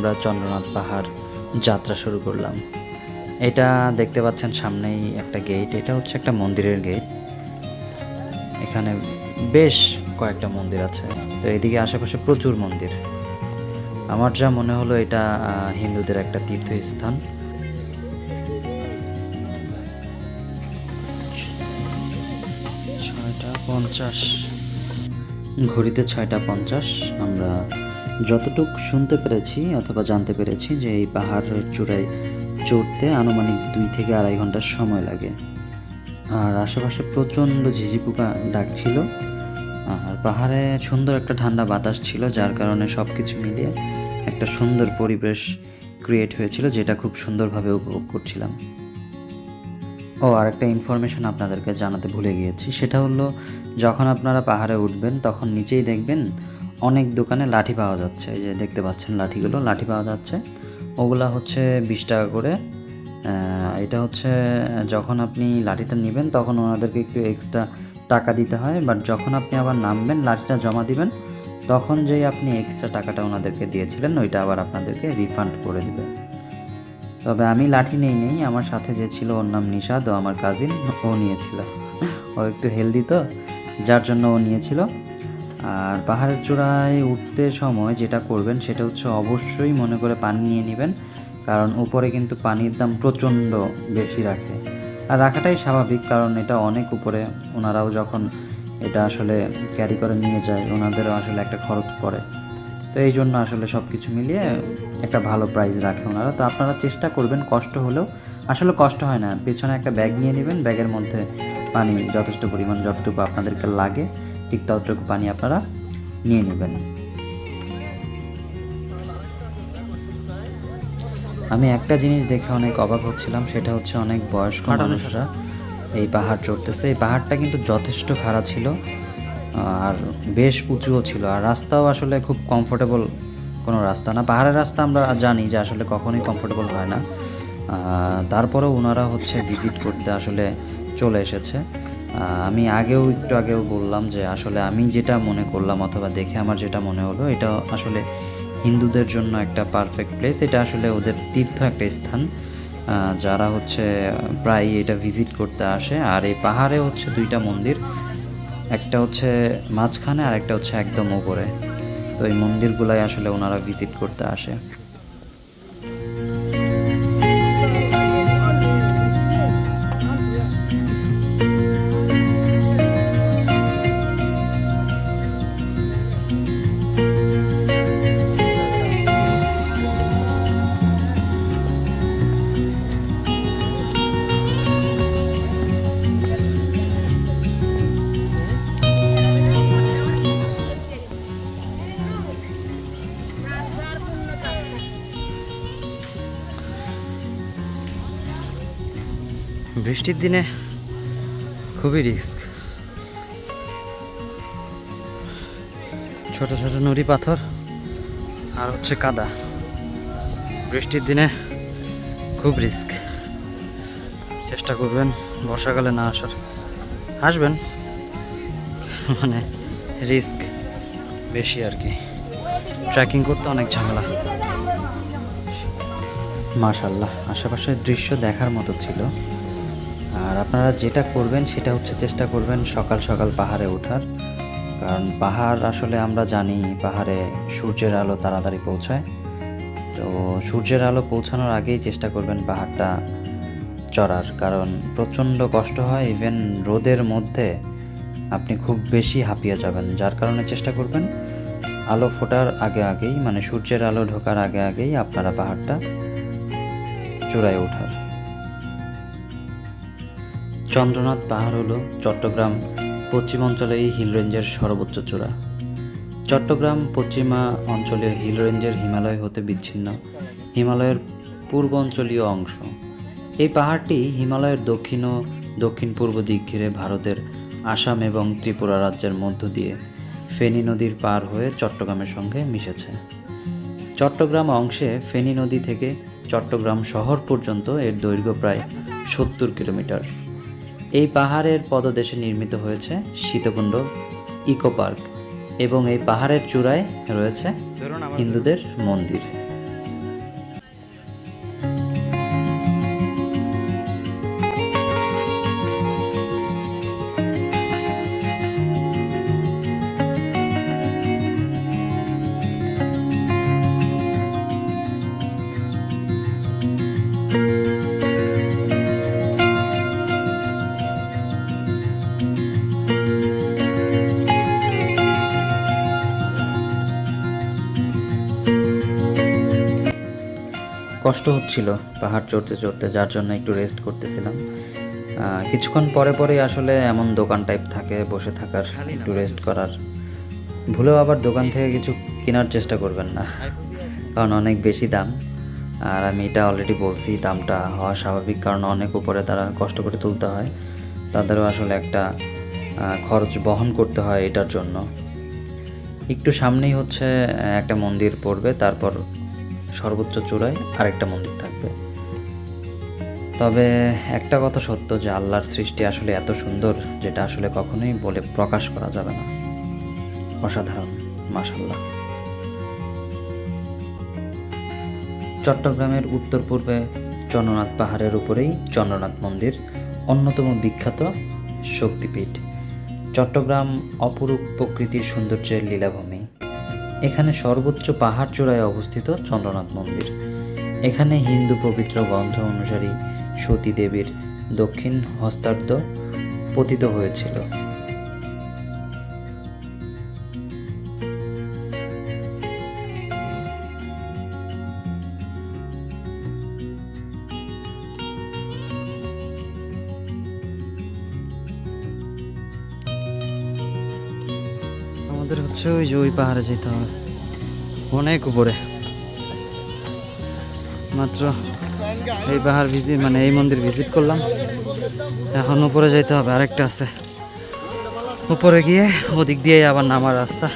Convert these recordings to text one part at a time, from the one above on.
আমরা চন্দ্রনাথ পাহাড় যাত্রা শুরু করলাম। এটা দেখতে পাচ্ছেন সামনেই একটা গেট এটা হচ্ছে একটা মন্দিরের গেট এখানে বেশ কয়েকটা মন্দির আছে, তো এদিকে আশেপাশে প্রচুর মন্দির। আমার যা মনে হলো এটা হিন্দুদের একটা তীর্থস্থান। ছয়টা পঞ্চাশ। ঘড়িতে ছয়টা পঞ্চাশ, আমরা যতটুক শুনতে পেরেছি অথবা জানতে পেরেছি যে এই পাহাড়ের চূড়ায় চড়তে আনুমানিক দুই থেকে আড়াই ঘণ্টার সময় লাগে। আর আশেপাশে প্রচণ্ড ঝিঝি পোকা ডাকছিল আর পাহাড়ে সুন্দর একটা ঠান্ডা বাতাস ছিল, যার কারণে সব কিছু মিলিয়ে একটা সুন্দর পরিবেশ ক্রিয়েট হয়েছিল, যেটা খুব সুন্দরভাবে উপভোগ করছিলাম। ও, আরেকটা ইনফরমেশন আপনাদেরকে জানাতে ভুলে গিয়েছি। সেটা হলো, যখন আপনারা পাহাড়ে উঠবেন, তখন নিচেই দেখবেন অনেক দোকানে লাঠি পাওয়া যাচ্ছে। এই যে দেখতে পাচ্ছেন লাঠিগুলো, লাঠি পাওয়া যাচ্ছে। ওগুলা হচ্ছে বিশ টাকা করে। এটা হচ্ছে, যখন আপনি লাঠিটা নেবেন তখন ওনাদেরকে একটু এক্সট্রা টাকা দিতে হয়। বাট যখন আপনি আবার নামবেন, লাঠিটা জমা দিবেন, তখন যেই আপনি এক্সট্রা টাকাটা ওনাদেরকে দিয়েছিলেন, ওইটা আবার আপনাদেরকে রিফান্ড করে দিবে। তবে আমি লাঠি নেই নেই। আমার সাথে যে ছিল ওর নাম নিষাদ ও আমার কাজিন ও নিয়েছিল। ও একটু হেলদি তো, যার জন্য ও নিয়েছিল। আর পাহাড়ের চূড়ায় উঠতে সময় যেটা করবেন সেটা হচ্ছে অবশ্যই মনে করে পানি নিয়ে নেবেন, কারণ উপরে কিন্তু পানির দাম প্রচণ্ড বেশি রাখে। আর রাখাটাই স্বাভাবিক, কারণ এটা অনেক উপরে। ওনারাও যখন এটা আসলে ক্যারি করে নিয়ে যায়, ওনাদেরও আসলে একটা খরচ পড়ে। তো এই জন্য আসলে সব কিছু মিলিয়ে একটা ভালো প্রাইস রাখে ওনারা। তো আপনারা চেষ্টা করবেন কষ্ট হলেও। আসলে কষ্ট হয় না, পেছনে একটা ব্যাগ নিয়ে নেবেন ব্যাগের মধ্যে পানি যথেষ্ট পরিমাণ যতটুকু আপনাদেরকে লাগে। ঠিক ততটুকু পানি আপনারা নিয়ে নেবেন। আমি একটা জিনিস দেখে অনেক অবাক হচ্ছিলাম সেটা হচ্ছে অনেক বয়স্ক মানুষরা এই পাহাড় চড়তেছে। এই পাহাড়টা কিন্তু যথেষ্ট খাড়া ছিল আর বেশ উঁচুও ছিল। আর রাস্তাও আসলে খুব কমফোর্টেবল কোনো রাস্তা না। পাহাড়ের রাস্তা আমরা জানি যে আসলে কখনোই কমফোর্টেবল হয় না। তারপরেও ওনারা হচ্ছে ভিজিট করতে আসলে চলে এসেছে। আমি আগেও একটু আগেও বললাম যে আসলে আমি যেটা মনে করলাম অথবা দেখে আমার যেটা মনে হলো, এটা আসলে হিন্দুদের জন্য একটা পারফেক্ট প্লেস এটা আসলে ওদের তীর্থ একটা স্থান। যারা হচ্ছে প্রায় এটা ভিজিট করতে আসে। আর এই পাহাড়ে হচ্ছে দুইটা মন্দির, একটা হচ্ছে মাঝখানে আর একটা হচ্ছে একদম ওপরে তো এই মন্দিরগুলাই আসলে ওনারা ভিজিট করতে আসে। বৃষ্টির দিনে খুবই রিস্ক। ছোট ছোট নুড়ি পাথর আর হচ্ছে কাদা। বৃষ্টির দিনে খুব রিস্ক। চেষ্টা করবেন বর্ষাকালে না আসার। আসবেন মানে রিস্ক বেশি আর কি। ট্রেকিং করতে অনেক ঝামেলা। মাশাল্লাহ আশেপাশের দৃশ্য দেখার মতো ছিল। আর আপনারা যেটা করবেন সেটা হচ্ছে চেষ্টা করবেন সকাল সকাল পাহাড়ে ওঠার। কারণ পাহাড় আসলে আমরা জানি পাহাড়ে সূর্যের আলো তাড়াতাড়ি পৌঁছায়। তো সূর্যের আলো পৌঁছানোর আগেই চেষ্টা করবেন পাহাড়টা চড়ার। কারণ প্রচণ্ড কষ্ট হয় ইভেন রোদের মধ্যে আপনি খুব বেশি হাঁপিয়ে যাবেন। যার কারণে চেষ্টা করবেন আলো ফোটার আগে আগেই মানে সূর্যের আলো ঢোকার আগে আগেই আপনারা পাহাড়টা চূড়ায় ওঠার। চন্দ্রনাথ পাহাড় হলো চট্টগ্রাম পশ্চিম অঞ্চলে এই হিল রেঞ্জের সর্বোচ্চ চূড়া। চট্টগ্রাম পশ্চিমা অঞ্চলীয় হিল রেঞ্জের হিমালয় হতে বিচ্ছিন্ন, হিমালয়ের পূর্ব অঞ্চলীয় অংশ। এই পাহাড়টি হিমালয়ের দক্ষিণ ও দক্ষিণ পূর্ব দিক ঘিরে ভারতের আসাম এবং ত্রিপুরা রাজ্যের মধ্য দিয়ে ফেনী নদীর পার হয়ে চট্টগ্রামের সঙ্গে মিশেছে। চট্টগ্রাম অংশে ফেনী নদী থেকে চট্টগ্রাম শহর পর্যন্ত এর দৈর্ঘ্য প্রায় সত্তর কিলোমিটার। এই পাহাড়ের পদদেশে নির্মিত হয়েছে শীতকুণ্ড ইকো পার্ক এবং এই পাহাড়ের চূড়ায় রয়েছে হিন্দুদের মন্দির। কষ্ট হচ্ছিল পাহাড় চড়তে চড়তে, যার জন্য একটু রেস্ট করতেছিলাম। কিছুক্ষণ পরে পরেই আসলে এমন দোকান টাইপ থাকে, বসে থাকার, একটু রেস্ট করার। ভুলেও আবার দোকান থেকে কিছু কেনার চেষ্টা করবেন না, কারণ অনেক বেশি দাম। আর আমি এটা অলরেডি বলছি, দামটা হওয়া স্বাভাবিক, কারণ অনেক উপরে তারা কষ্ট করে তুলতে হয়। তাদেরও আসলে একটা খরচ বহন করতে হয় এটার জন্য। একটু সামনেই হচ্ছে একটা মন্দির পড়বে, তারপর সর্বোচ্চ চূড়ায় আরেকটা মন্দির থাকবে। তবে একটা কথা সত্য যে আল্লাহর সৃষ্টি আসলে এত সুন্দর যেটা আসলে কখনোই বলে প্রকাশ করা যাবে না। অসাধারণ মাশাল্লাহ চট্টগ্রামের উত্তর পূর্বে চন্দ্রনাথ পাহাড়ের উপরেই চন্দ্রনাথ মন্দির, অন্যতম বিখ্যাত শক্তিপীঠ। চট্টগ্রাম অপরূপ প্রকৃতির সৌন্দর্যের লীলাভূমি। এখানে সর্বোচ্চ পাহাড় চূড়ায় অবস্থিত চন্দ্রনাথ মন্দির। এখানে হিন্দু পবিত্র গ্রন্থ অনুসারী সতী দেবীর দক্ষিণ হস্তার্ধ পতিত হয়েছিল। আমাদের হচ্ছে ওই যে ওই পাহাড়ে যেতে হবে। অনেক উপরে। মাত্র এই পাহাড় ভিজিট মানে এই মন্দির ভিজিট করলাম। এখন উপরে যেতে হবে, আরেকটা আছে। উপরে গিয়ে ওদিক দিয়ে আবার নামার রাস্তা।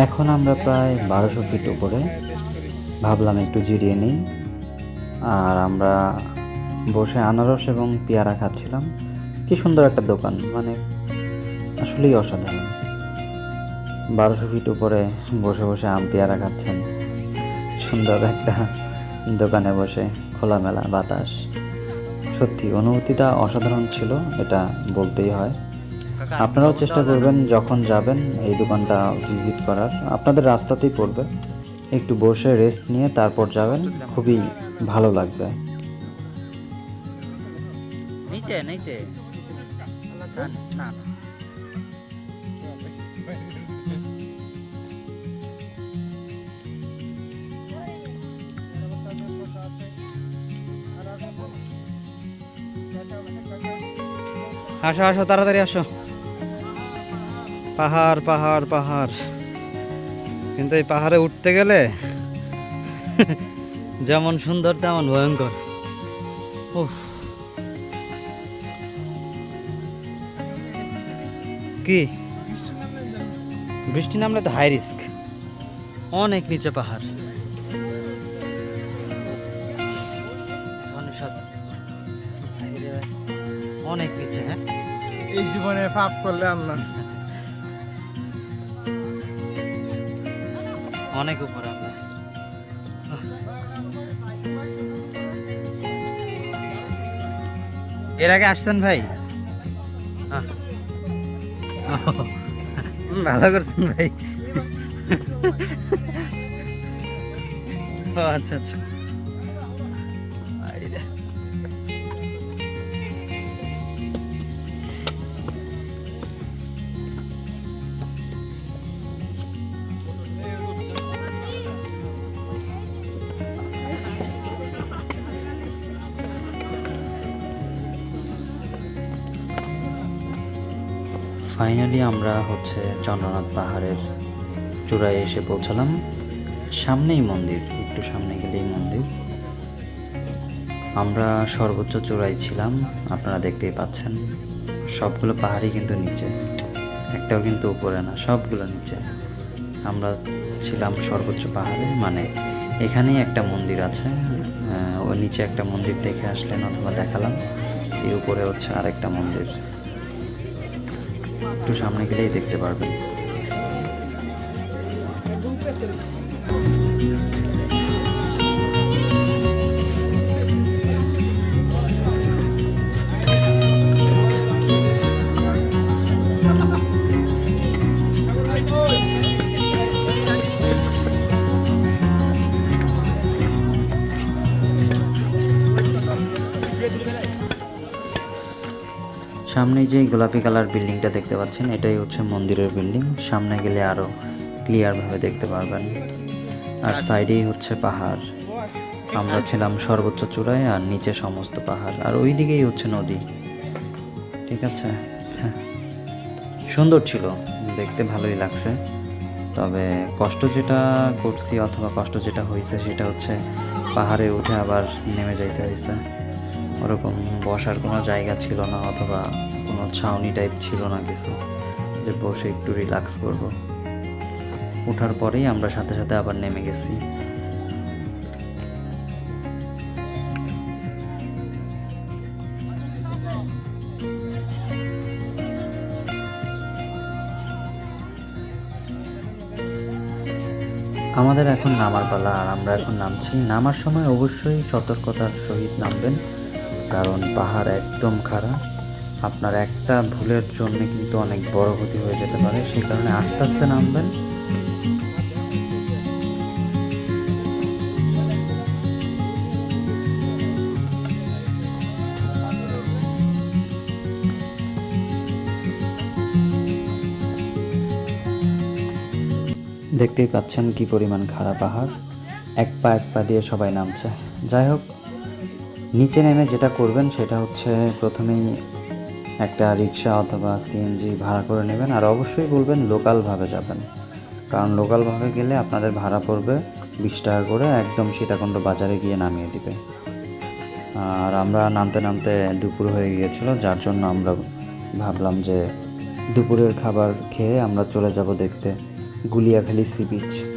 এখন আমরা প্রায় বারোশো ফিট উপরে। ভাবলাম একটু জিরিয়ে নিই। আর আমরা বসে আনারস এবং পেয়ারা খাচ্ছিলাম। কি সুন্দর একটা দোকান মানে আসলেই অসাধারণ। বারোশো ফিট উপরে বসে বসে আম পেয়ারা খাচ্ছেন। সুন্দর একটা দোকানে বসে খোলামেলা বাতাস। সত্যি, অনুভূতিটা অসাধারণ ছিল, এটা বলতেই হয়। আপনারাও চেষ্টা করবেন যখন যাবেন এই দোকানটা ভিজিট করার। আপনাদের রাস্তাতেই পড়বে। একটু বসে রেস্ট নিয়ে তারপর যাবেন। খুবই ভালো লাগবে। নিচে নিচে। না না। আসো আসো তাড়াতাড়ি আসো। পাহাড় পাহাড় পাহাড়। কিন্তু এই পাহাড়ে উঠতে গেলে যেমন সুন্দর, তেমন ভয়ঙ্কর। উফ। কি? বৃষ্টি নামলে তো হাই রিস্ক অনেক নিচে পাহাড়। অনেক নিচে হ্যাঁ? এই জীবনে পাপ করলে আল্লাহ অনেক উপরে আমরা। এর আগে আসছেন ভাই? ভালো করছেন ভাই। ও আচ্ছা আচ্ছা। ফাইনালি আমরা হচ্ছে চন্দ্রনাথ পাহাড়ের চূড়ায় এসে পৌঁছালাম। সামনেই মন্দির, একটু সামনে গেলেই মন্দির। আমরা সর্বোচ্চ চূড়ায় ছিলাম, আপনারা দেখতেই পাচ্ছেন। সবগুলো পাহাড়ই কিন্তু নিচে, একটাও কিন্তু উপরে না, সবগুলো নিচে। আমরা ছিলাম সর্বোচ্চ পাহাড়ে মানে এখানেই একটা মন্দির আছে। ওই নিচে একটা মন্দির দেখে আসলেন অথবা দেখালাম। এই উপরে হচ্ছে আরেকটা মন্দির। একটু সামনে গেলেই দেখতে পারবেন। সামনে যে গোলাপি কালার বিল্ডিংটা দেখতে পাচ্ছেন, এটাই হচ্ছে মন্দিরের বিল্ডিং। সামনে গেলে আরও ক্লিয়ারভাবে দেখতে পারবেন। আর সাইডেই হচ্ছে পাহাড়। আমরা ছিলাম সর্বোচ্চ চূড়ায় আর নিচে সমস্ত পাহাড়। আর ওই দিকেই হচ্ছে নদী। ঠিক আছে? সুন্দর ছিল। দেখতে ভালোই লাগছে। তবে কষ্ট যেটা করছি অথবা কষ্ট যেটা হয়েছে, সেটা হচ্ছে পাহাড়ে উঠে আবার নেমে যাইতে হয়েছে। ওরকম বসার কোনো জায়গা ছিল না অথবা কোনো ছাউনি টাইপ ছিল না কিছু, যে বসে একটু রিল্যাক্স করব। ওঠার পরেই আমরা সাথে সাথে আবার নেমে গেছি। আমাদের এখন নামার পালা, আর আমরা এখন নামছি। নামার সময় অবশ্যই সতর্কতার সহিত নামবেন। কারণ পাহাড় একদম খারাপ। আপনার একটা ভুলের জন্য কিন্তু অনেক বড় ক্ষতি হয়ে যেতে পারে, সেই কারণে আস্তে আস্তে নামবেন। দেখতেই পাচ্ছেন কি পরিমাণ খারাপ পাহাড়। এক পা এক পা দিয়ে সবাই নামছে। যাই হোক নিচে নেমে যেটা করবেন সেটা হচ্ছে প্রথমেই একটা রিক্সা অথবা সিএনজি ভাড়া করে নেবেন। আর অবশ্যই বলবেন লোকালভাবে যাবেন। কারণ লোকালভাবে গেলে আপনাদের ভাড়া পড়বে বিশ টাকা করে, একদম সীতাকুণ্ড বাজারে গিয়ে নামিয়ে দিবে। আর আমরা নামতে নামতে দুপুর হয়ে গিয়েছিল, যার জন্য আমরা ভাবলাম যে দুপুরের খাবার খেয়ে আমরা চলে যাব দেখতে। Guliakhali sea beach.